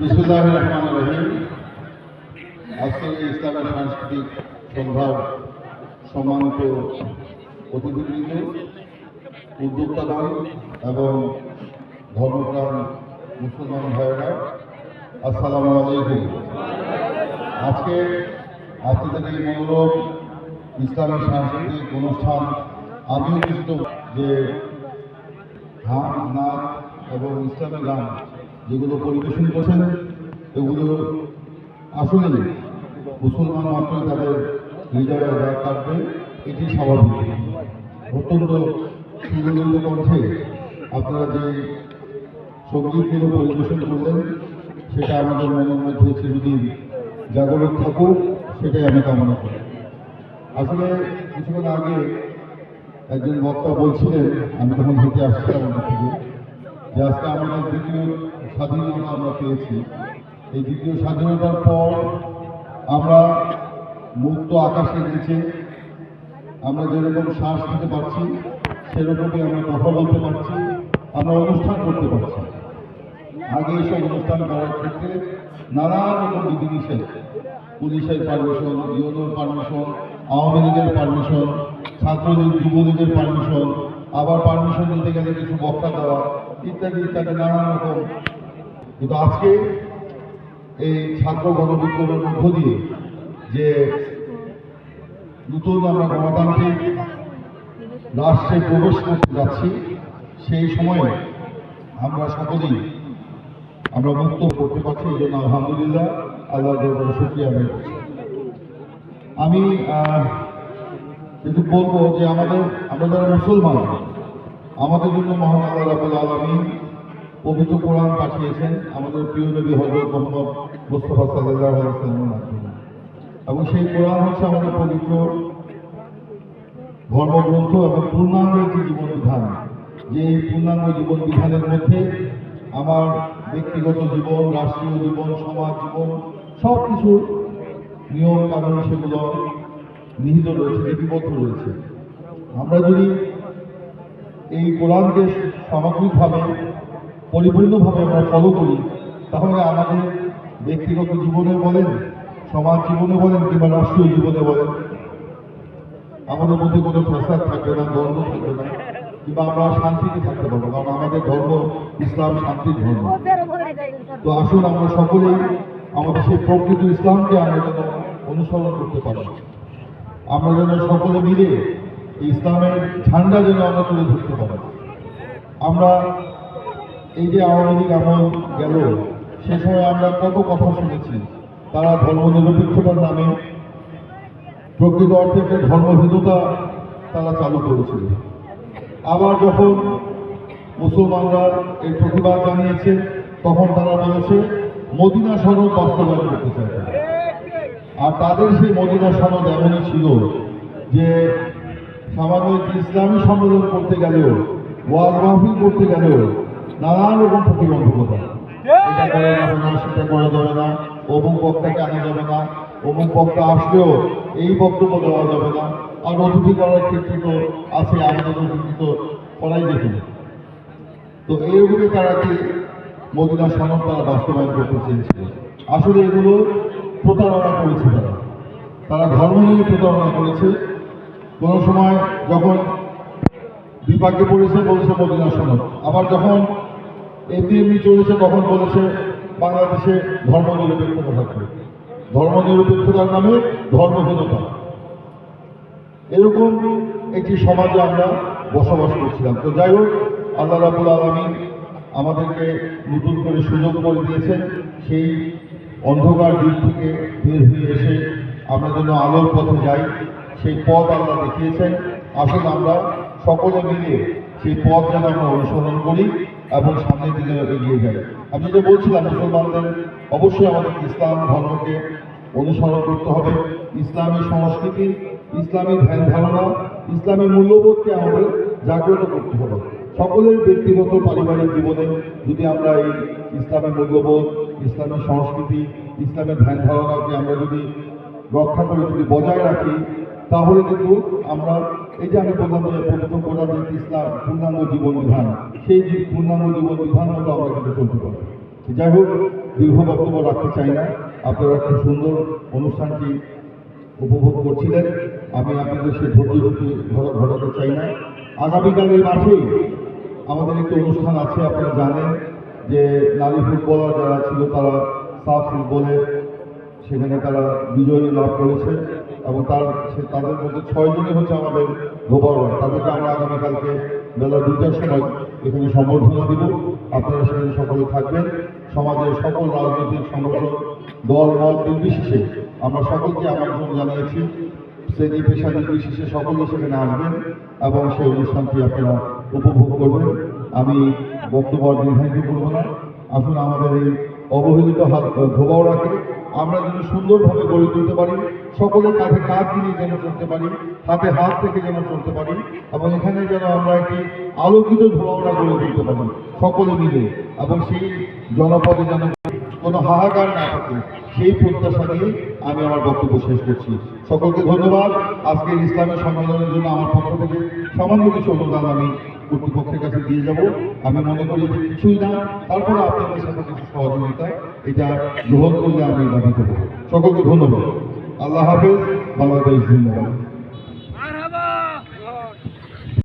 বিসমুল্লাহ রহমান রহিম। আজকে এই ইসলামের সাংস্কৃতিক সন্ধ্যার সম্মানিত অতিথিবৃন্দ, উদ্যোক্তাগণ এবং ধর্মপ্রাণ মুসলমান ভাইয়েরা, আসসালামু আলাইকুম। আজকে আপনাদের এই মনোরম ইসলামের সাংস্কৃতিক অনুষ্ঠান আমিও যে গান নাচ এবং ইসলামের গান যেগুলো পরিবেশন করছেন, এগুলো আসলে মুসলমান মাত্রই তাদের হৃদয়ে রাগ কাটবে এটি স্বাভাবিক। অত্যন্ত সুন্দর কণ্ঠে আপনারা যে সঙ্গীতগুলো পরিবেশন করলেন, সেটা আমাদের মনের মধ্যে চিরদিন জাগরণ থাকুক, সেটাই আমি কামনা করি। আসলে কিছুক্ষণ আগে একজন বক্তা বলছিলেন, আমি তখন হেঁটে আসছিলাম ওখান থেকে যে আজকে দ্বিতীয় স্বাধীনতা আমরা পেয়েছি। এই দ্বিতীয় স্বাধীনতার পর আমরা মুক্ত আকাশের নিচে আমরা যেরকম শ্বাস নিতে পারছি, সেরকমই আমরা কথা বলতে পারছি, আমরা অনুষ্ঠান করতে পারছি। আগে এসব অনুষ্ঠান করার ক্ষেত্রে নানান রকম বিধিনিষেধ, পুলিশের পারমিশন ইউনোর পারমিশন আওয়ামী লীগের পারমিশন ছাত্রলীগ, যুবলীগের পারমিশন আবার পারমিশন নিতে গেলে কিছু বক্তা দেওয়া ইত্যাদি ইত্যাদি, নানান রকম। কিন্তু আজকে এই ছাত্র গণবিপ্লবের মধ্য দিয়ে যে নতুন আমরা গণতান্ত্রিক রাষ্ট্রে প্রবেশ করতে যাচ্ছি, সেই সময়ে আমরা সকলেই আমরা মুক্ত করতে পারছি, এই জন্য আলহামদুলিল্লাহ আল্লাহ শুক্রিয়া আদায় করছি। আমি কিন্তু বলব যে আমাদের, আমরা যারা মুসলমান, আমাদের জন্য মহান আল্লাহ রাবুল আলমী পবিত্র কোরআন পাঠিয়েছেন আমাদের প্রিয় নবী হজরত মোহাম্মদ মুস্তফা সাল্লাহ এবং সেই কোরআন হচ্ছে আমাদের পবিত্র ধর্মগ্রন্থ এবং পূর্ণাঙ্গ একটি জীবন বিধান যে এই পূর্ণাঙ্গ জীবন বিধানের মধ্যে আমার ব্যক্তিগত জীবন, রাষ্ট্রীয় জীবন, সমাজ জীবন সব কিছু নিয়ম কানুন সেগুলো নিহিত রয়েছে, লিপিবদ্ধ রয়েছে। আমরা যদি এই কোরআনকে সামগ্রিকভাবে, পরিপূর্ণভাবে আমরা ফলো করি, তাহলে আমাদের ব্যক্তিগত জীবনে বলেন, সমাজ জীবনে বলেন কিংবা রাষ্ট্রীয় জীবনে বলেন, আমাদের মধ্যে কোনো ফ্যাসাদ থাকবে না দ্বন্দ্ব থাকবে না, কিংবা আমরা শান্তিতে থাকতে পারব কারণ আমাদের ধর্ম, ইসলাম শান্তির ধর্ম। তো আসুন আমরা সকলেই আমাদের সেই প্রকৃত ইসলামকে আমরা যেন অনুসরণ করতে পারি। আমরা যেন সকলে মিলে ইসলামের ঝান্ডা যেন আমরা তুলে ধরতে পারি। আমরা এই যে আওয়ামী লীগ আমল গেল, সে সময় আমরা কত কথা শুনেছি, তারা ধর্ম নিরপেক্ষতার নামে প্রকৃত অর্থে একটা ধর্মভেদতা তারা চালু করেছিল। আবার যখন মুসলমানরা এর প্রতিবাদ জানিয়েছে, তখন তারা বলেছে, মদিনা সনদ বাস্তবায়ন করতে চায় আর তাদের সেই মদিনা সনদ এমনই ছিল যে সামান্য একটি ইসলামী সম্মেলন করতে গেলেও ওয়াজ মাহফিল করতে গেলেও নানান রকম প্রতিবন্ধকতা। এটা করা যাবে না সেটা করা যাবে না অমুক বক্তাকে আনা যাবে না অমুক বক্তা আসলেও এই বক্তব্য দেওয়া যাবে না। আর অতিথি করার ক্ষেত্রে তো আছে আমাদের অতিথি তো করাই যেত তো এইভাবে তারা কি মদিনা সনদ তারা বাস্তবায়ন করতে চেয়েছিল? আসলে এগুলো প্রতারণা করেছে তারা। তারা ধর্ম নিয়ে প্রতারণা করেছে। কোনো সময় যখন বিপাকে পড়েছে, বলেছে মদিনা সনদ। আবার যখন এমনি চলেছে, তখন বলেছে বাংলাদেশে ধর্ম নিরপেক্ষতা থাকবে। ধর্ম নিরপেক্ষতার নামে ধর্মহীনতা। এরকম একটি সমাজে আমরা বসবাস করছিলাম। তো যাই হোক, আল্লাহ রাবুল আলমী আমাদেরকে নতুন করে সুযোগ করে দিয়েছেন। সেই অন্ধকার দিক থেকে বের হয়ে এসে আমরা যেন আলোর পথে যাই, সেই পথ আল্লাহ দেখিয়েছেন। আসুন আমরা সকলে মিলে সেই পথ যেন আমরা অনুসরণ করি এবং সামনের দিকে এগিয়ে যাই। আমি যে বলছিলাম, মুসলমানদের অবশ্যই আমাদের ইসলাম ধর্মকে অনুসরণ করতে হবে। ইসলামী সংস্কৃতি ইসলামী ধ্যান ধারণা ইসলামী মূল্যবোধকে আমাদের জাগ্রত করতে হবে। সকলের ব্যক্তিগত, পারিবারিক জীবনে যদি আমরা এই ইসলামের মূল্যবোধ, ইসলামের সংস্কৃতি, ইসলামের ধ্যান ধারণাকে আমরা যদি রক্ষা করে যদি বজায় রাখি, তাহলে কিন্তু আমরা, এই যে আমি বললাম যে পবিত্র কোরআন যে ইসলাম, পূর্ণাঙ্গ জীবন বিধান, সেই যে পূর্ণাঙ্গ জীবন বিধান মতো আমরা কিন্তু চলতে পারব। যাই হোক, দীর্ঘ বক্তব্য রাখতে চাই না। আপনারা খুব সুন্দর অনুষ্ঠানটি উপভোগ করছিলেন। আমি আপনাদের সেই ধৈর্য ঘটাতে চাই না। আগামীকালের মাঠেই আমাদের একটি অনুষ্ঠান আছে, আপনারা জানেন। যে নারী ফুটবলার যারা ছিল তারা সাফ ফুটবলে সেখানে তারা বিজয়ী লাভ করেছে এবং তার তাদের মধ্যে ছয়জনই হচ্ছে আমাদের ধোপারওয়ার তাদেরকে আমরা আগামীকালকে বেলা দুইটার সময় এখানে সম্বর্ধনা দিব। আপনারা সেখানে সকলে থাকবেন। সমাজের সকল রাজনৈতিক সংগঠন, দল, মত নির্বিশেষে আমরা সকলকে আমন্ত্রণ জানিয়েছি। শ্রেণি পেশা নির্বিশেষে সকলে সেখানে আসবেন এবং সেই অনুষ্ঠানটি আপনারা উপভোগ করবেন। আমি বক্তব্য দীর্ঘায়িত করব না। আসলে আমাদের এই অবহেলিত হাত ধোবাওড়াকে আমরা যেন সুন্দরভাবে গড়ে তুলতে পারি, সকলের কাঁধে কাঁধ মিলিয়ে যেন চলতে পারি, হাতে হাত থেকে যেন চলতে পারি, এবং এখানে যেন আমরা একটি আলোকিত ধোবাওড়া গড়ে তুলতে পারি, সকলে মিলে, এবং সেই জনপদে যেন কোনো হাহাকার না থাকে, সেই প্রত্যাশা নিয়ে আমি আমার বক্তব্য শেষ করছি। সকলকে ধন্যবাদ। আজকের ইসলামের সম্মেলনের জন্য আমার পক্ষ থেকে সামান্য কিছু অনুদান আমি কর্তৃপক্ষের কাছে দিয়ে যাব। আমি মনে করি যে কিছুই না, তারপরে আপনাদের সাথে কিছু সহযোগিতা এটা গ্রহণ করলে আমি দাবি করব। সকলকে ধন্যবাদ। আল্লাহ হাফেজ, বাংলাদেশ জিন্দাবাদ।